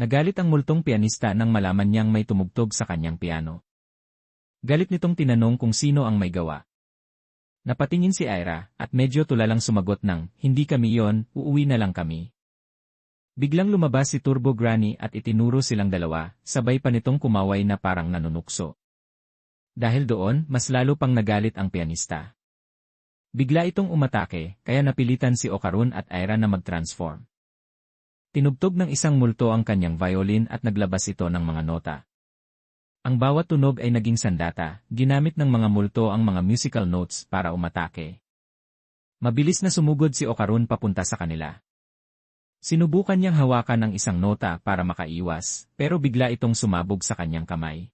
Nagalit ang multong pianista nang malaman niyang may tumugtog sa kanyang piano. Galit nitong tinanong kung sino ang may gawa. Napatingin si Ira at medyo tulalang sumagot ng, hindi kami yon, uuwi na lang kami. Biglang lumabas si Turbo Granny at itinuro silang dalawa, sabay pa nitong kumaway na parang nanunukso. Dahil doon, mas lalo pang nagalit ang pianista. Bigla itong umatake, kaya napilitan si Okarun at Ira na mag-transform. Tinugtog ng isang multo ang kanyang violin at naglabas ito ng mga nota. Ang bawat tunog ay naging sandata, ginamit ng mga multo ang mga musical notes para umatake. Mabilis na sumugod si Okarun papunta sa kanila. Sinubukan niyang hawakan ang isang nota para makaiwas, pero bigla itong sumabog sa kanyang kamay.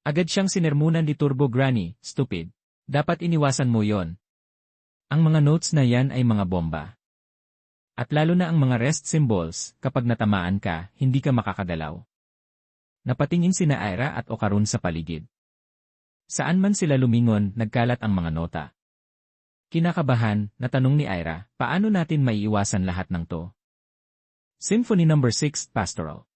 Agad siyang sinermunan ni Turbo Granny, stupid. Dapat iniwasan mo yon. Ang mga notes na yan ay mga bomba. At lalo na ang mga rest symbols, kapag natamaan ka, hindi ka makakagalaw. Napatingin sina Ira at Okarun sa paligid. Saan man sila lumingon, nagkalat ang mga nota. Kinakabahan, natanong ni Ira, paano natin maiiwasan lahat ng to? Symphony No. 6, Pastoral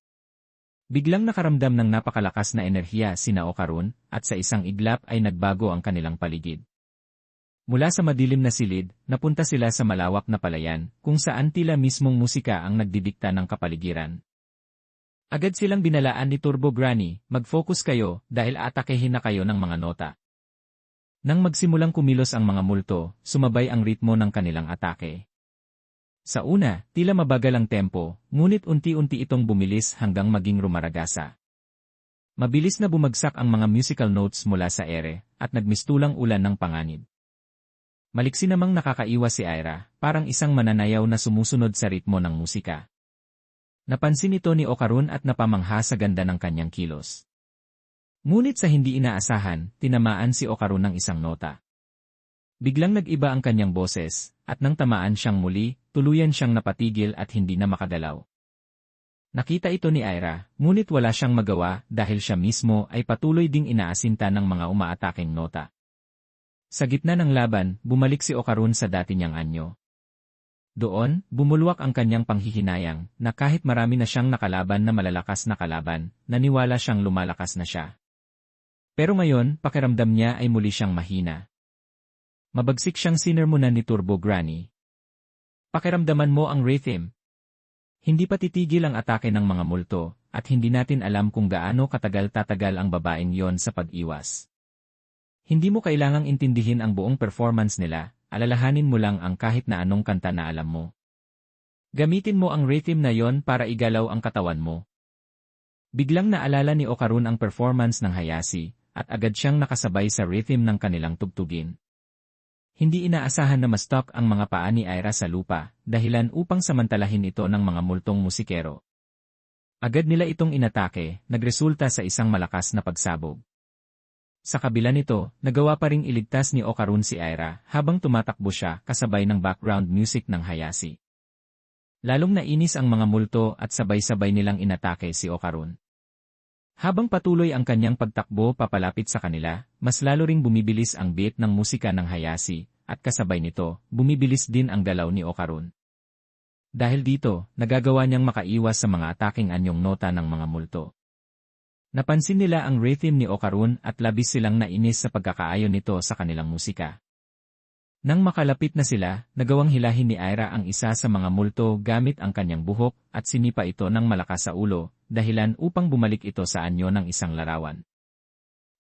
Biglang nakaramdam ng napakalakas na enerhiya sina Okarun, at sa isang iglap ay nagbago ang kanilang paligid. Mula sa madilim na silid, napunta sila sa malawak na palayan, kung saan tila mismong musika ang nagdidikta ng kapaligiran. Agad silang binalaan ni Turbo Granny, mag-focus kayo dahil atakehin na kayo ng mga nota. Nang magsimulang kumilos ang mga multo, sumabay ang ritmo ng kanilang atake. Sa una, tila mabagal ang tempo, ngunit unti-unti itong bumilis hanggang maging rumaragasa. Mabilis na bumagsak ang mga musical notes mula sa ere, at nagmistulang ulan ng panganib. Maliksi namang nakakaiwas si Ira, parang isang mananayaw na sumusunod sa ritmo ng musika. Napansin ito ni Okarun at napamangha sa ganda ng kanyang kilos. Ngunit sa hindi inaasahan, tinamaan si Okarun ng isang nota. Biglang nag-iba ang kanyang boses, at nang tamaan siyang muli, tuluyan siyang napatigil at hindi na makagalaw. Nakita ito ni Ira, ngunit wala siyang magawa dahil siya mismo ay patuloy ding inaasinta ng mga umaataking nota. Sa gitna ng laban, bumalik si Okarun sa dati niyang anyo. Doon, bumulwak ang kanyang panghihinayang na kahit marami na siyang nakalaban na malalakas na kalaban, naniwala siyang lumalakas na siya. Pero ngayon, pakiramdam niya ay muli siyang mahina. Mabagsik siyang sinermonan ni Turbo Granny. Pakiramdaman mo ang rhythm. Hindi pa titigil ang atake ng mga multo, at hindi natin alam kung gaano katagal tatagal ang babaeng yon sa pag-iwas. Hindi mo kailangang intindihin ang buong performance nila, alalahanin mo lang ang kahit na anong kanta na alam mo. Gamitin mo ang rhythm na yon para igalaw ang katawan mo. Biglang naalala ni Okarun ang performance ng Hayashi, at agad siyang nakasabay sa rhythm ng kanilang tugtugin. Hindi inaasahan na ma-stock ang mga paa ni Ira sa lupa, dahilan upang samantalahin ito ng mga multong musikero. Agad nila itong inatake, nagresulta sa isang malakas na pagsabog. Sa kabila nito, nagawa pa ring iligtas ni Okarun si Ira habang tumatakbo siya kasabay ng background music ng Hayashi. Lalong nainis ang mga multo at sabay-sabay nilang inatake si Okarun. Habang patuloy ang kanyang pagtakbo papalapit sa kanila, mas lalo ring bumibilis ang beat ng musika ng Hayashi, at kasabay nito, bumibilis din ang galaw ni Okarun. Dahil dito, nagagawa niyang makaiwas sa mga ataking anyong nota ng mga multo. Napansin nila ang rhythm ni Okarun at labis silang nainis sa pagkakaayon nito sa kanilang musika. Nang makalapit na sila, nagawang hilahin ni Ira ang isa sa mga multo gamit ang kanyang buhok at sinipa ito ng malakas sa ulo, dahilan upang bumalik ito sa anyo ng isang larawan.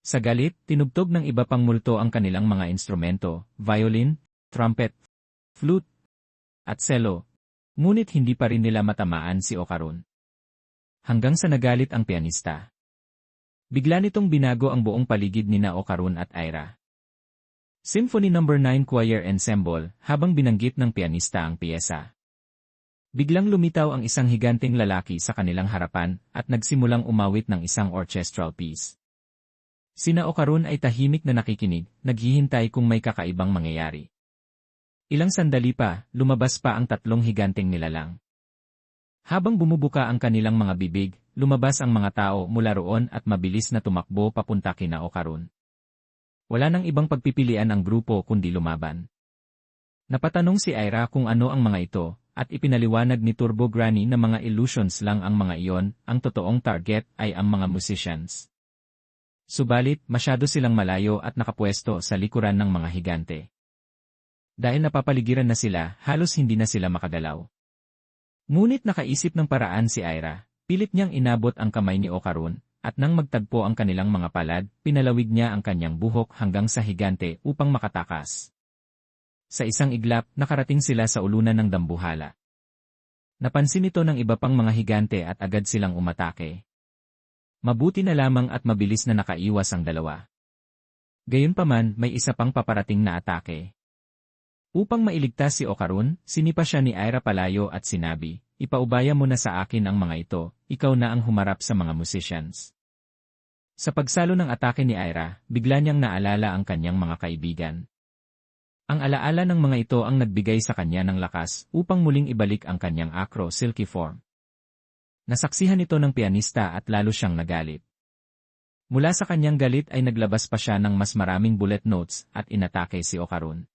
Sa galit, tinugtog ng iba pang multo ang kanilang mga instrumento, violin, trumpet, flute, at cello, ngunit hindi pa rin nila matamaan si Okarun. Hanggang sa nagalit ang pianista. Bigla nitong binago ang buong paligid ni na Okarun at Ira. Symphony No. 9 Choir Ensemble, habang binanggit ng pianista ang piyesa. Biglang lumitaw ang isang higanting lalaki sa kanilang harapan at nagsimulang umawit ng isang orchestral piece. Sina Okarun ay tahimik na nakikinig, naghihintay kung may kakaibang mangyayari. Ilang sandali pa, lumabas pa ang tatlong higanting nilalang. Habang bumubuka ang kanilang mga bibig, lumabas ang mga tao mula roon at mabilis na tumakbo papunta kina Okarun. Wala nang ibang pagpipilian ang grupo kundi lumaban. Napatanong si Ira kung ano ang mga ito, at ipinaliwanag ni Turbo Granny na mga illusions lang ang mga iyon, ang totoong target ay ang mga musicians. Subalit, masyado silang malayo at nakapwesto sa likuran ng mga higante. Dahil napapaligiran na sila, halos hindi na sila makagalaw. Ngunit nakaisip ng paraan si Ira, pilit niyang inabot ang kamay ni Okarun, at nang magtagpo ang kanilang mga palad, pinalawig niya ang kanyang buhok hanggang sa higante upang makatakas. Sa isang iglap, nakarating sila sa ulunan ng dambuhala. Napansin ito ng iba pang mga higante at agad silang umatake. Mabuti na lamang at mabilis na nakaiwas ang dalawa. Gayunpaman, may isa pang paparating na atake. Upang mailigtas si Okarun, sinipa siya ni Ira palayo at sinabi, Ipaubaya mo na sa akin ang mga ito, ikaw na ang humarap sa mga musicians. Sa pagsalo ng atake ni Ira, bigla niyang naalala ang kanyang mga kaibigan. Ang alaala ng mga ito ang nagbigay sa kanya ng lakas upang muling ibalik ang kanyang acro silky form. Nasaksihan ito ng pianista at lalo siyang nagalit. Mula sa kanyang galit ay naglabas pa siya ng mas maraming bullet notes at inatake si Okarun.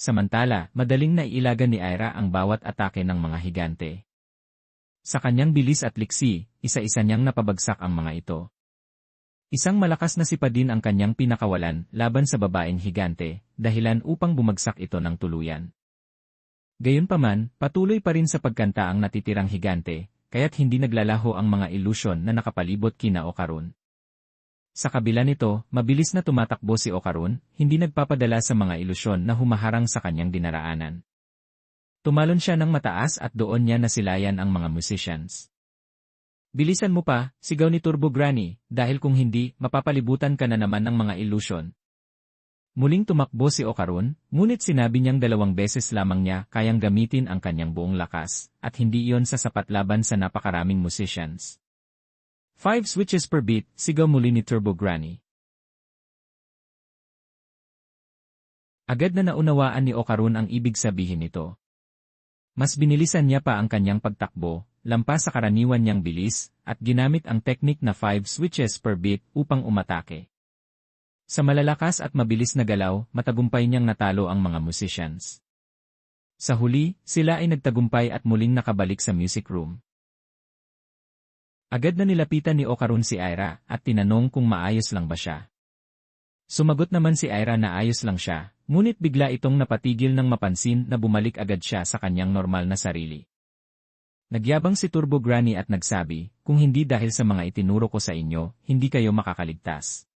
Samantala, madaling naiilagan ni Ira ang bawat atake ng mga higante. Sa kanyang bilis at liksi, isa-isa niyang napabagsak ang mga ito. Isang malakas na sipa din ang kanyang pinakawalan laban sa babaeng higante, dahilan upang bumagsak ito ng tuluyan. Gayunpaman, patuloy pa rin sa pagkanta ang natitirang higante, kaya't hindi naglalaho ang mga ilusyon na nakapalibot kina Okarun. Sa kabila nito, mabilis na tumatakbo si Okarun, hindi nagpapadala sa mga ilusyon na humaharang sa kanyang dinaraanan. Tumalon siya ng mataas at doon niya nasilayan ang mga musicians. Bilisan mo pa, sigaw ni Turbo Granny, dahil kung hindi, mapapalibutan ka na naman ng mga ilusyon. Muling tumakbo si Okarun, ngunit sinabi niyang dalawang beses lamang niya kayang gamitin ang kanyang buong lakas, at hindi iyon sa sapat laban sa napakaraming musicians. Five switches per beat, sigaw muli ni Turbo Granny. Agad na naunawaan ni Okarun ang ibig sabihin nito. Mas binilisan niya pa ang kanyang pagtakbo, lampas sa karaniwan niyang bilis, at ginamit ang teknik na 5 switches per beat upang umatake. Sa malalakas at mabilis na galaw, matagumpay niyang natalo ang mga musicians. Sa huli, sila ay nagtagumpay at muling nakabalik sa music room. Agad na nilapitan ni Okarun si Ira at tinanong kung maayos lang ba siya. Sumagot naman si Ira na ayos lang siya, ngunit bigla itong napatigil ng mapansin na bumalik agad siya sa kanyang normal na sarili. Nagyabang si Turbo Granny at nagsabi, kung hindi dahil sa mga itinuro ko sa inyo, hindi kayo makakaligtas.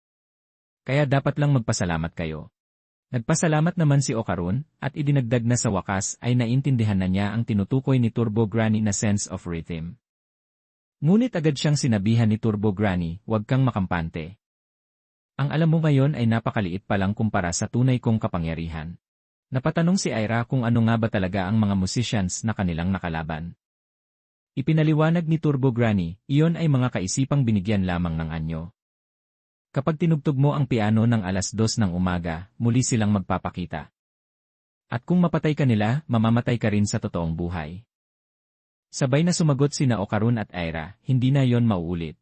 Kaya dapat lang magpasalamat kayo. Nagpasalamat naman si Okarun, at idinagdag na sa wakas ay naintindihan na niya ang tinutukoy ni Turbo Granny na sense of rhythm. Ngunit agad siyang sinabihan ni Turbo Granny, huwag kang makampante. Ang alam mo ngayon ay napakaliit pa lang kumpara sa tunay kong kapangyarihan. Napatanong si Ira kung ano nga ba talaga ang mga musicians na kanilang nakalaban. Ipinaliwanag ni Turbo Granny, iyon ay mga kaisipang binigyan lamang ng anyo. Kapag tinugtog mo ang piano ng alas dos ng umaga, muli silang magpapakita. At kung mapatay ka nila, mamamatay ka rin sa totoong buhay. Sabay na sumagot sina Okarun at Aira, hindi na yon mauulit.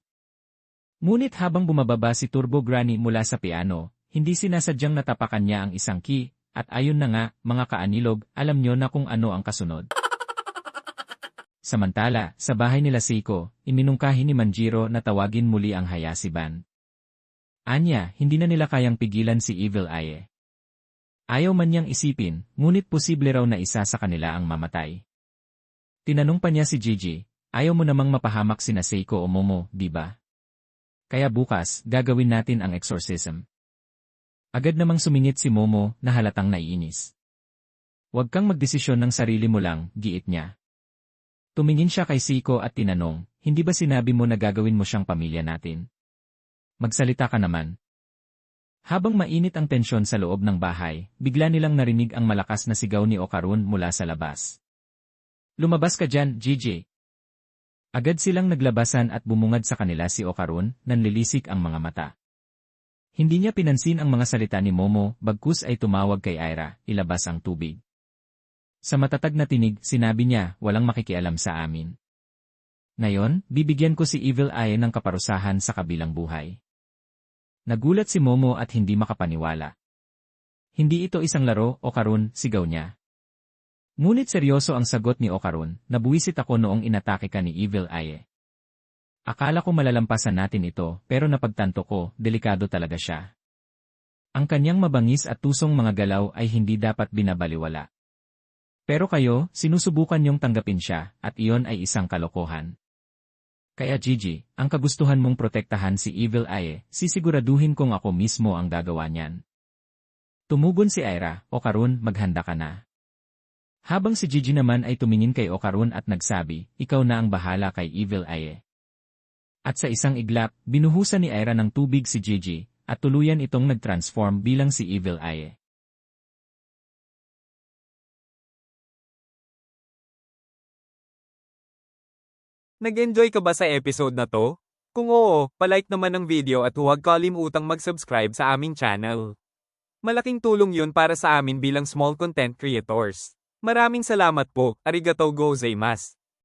Ngunit habang bumababa si Turbo Granny mula sa piano, hindi sinasadyang natapakan niya ang isang key, at ayon na nga, mga kaanilog, alam nyo na kung ano ang kasunod. Samantala, sa bahay nila Seiko, iminungkahi ni Manjiro na tawagin muli ang Hayasiban. Anya, hindi na nila kayang pigilan si Evil Eye. Ayaw man niyang isipin, ngunit posible raw na isa sa kanila ang mamatay. Tinanong pa niya si Gigi, ayaw mo namang mapahamak sina Seiko o Momo, di ba? Kaya bukas, gagawin natin ang exorcism. Agad namang sumingit si Momo na halatang naiinis. Huwag kang magdesisyon ng sarili mo lang, giit niya. Tumingin siya kay Seiko at tinanong, hindi ba sinabi mo na gagawin mo siyang pamilya natin? Magsalita ka naman. Habang mainit ang tensyon sa loob ng bahay, bigla nilang narinig ang malakas na sigaw ni Okarun mula sa labas. Lumabas ka dyan, GJ. Agad silang naglabasan at bumungad sa kanila si Okarun, nanlilisik ang mga mata. Hindi niya pinansin ang mga salita ni Momo, bagkus ay tumawag kay Ira, ilabas ang tubig. Sa matatag na tinig, sinabi niya, walang makikialam sa amin. Ngayon, bibigyan ko si Evil Eye ng kaparusahan sa kabilang buhay. Nagulat si Momo at hindi makapaniwala. Hindi ito isang laro o karun, sigaw niya. Ngunit seryoso ang sagot ni Okarun, nabuwisit ako noong inatake ka ni Evil Eye. Akala ko malalampasan natin ito, pero napagtanto ko, delikado talaga siya. Ang kanyang mabangis at tusong mga galaw ay hindi dapat binabaliwala. Pero kayo, sinusubukan niyong tanggapin siya, at iyon ay isang kalokohan. Kaya Gigi, ang kagustuhan mong protektahan si Evil Eye, sisiguraduhin kong ako mismo ang gagawa niyan. Tumugon si Ira, o karun, maghanda ka na. Habang si Gigi naman ay tumingin kay Okarun at nagsabi, ikaw na ang bahala kay Evil Eye. At sa isang iglap, binuhusan ni Ira ng tubig si Gigi, at tuluyan itong nag-transform bilang si Evil Eye. Nag-enjoy ka ba sa episode na to? Kung oo, palike naman ang video at huwag kalimutang mag-subscribe sa aming channel. Malaking tulong yun para sa amin bilang small content creators. Maraming salamat po, arigatou gozaimasu.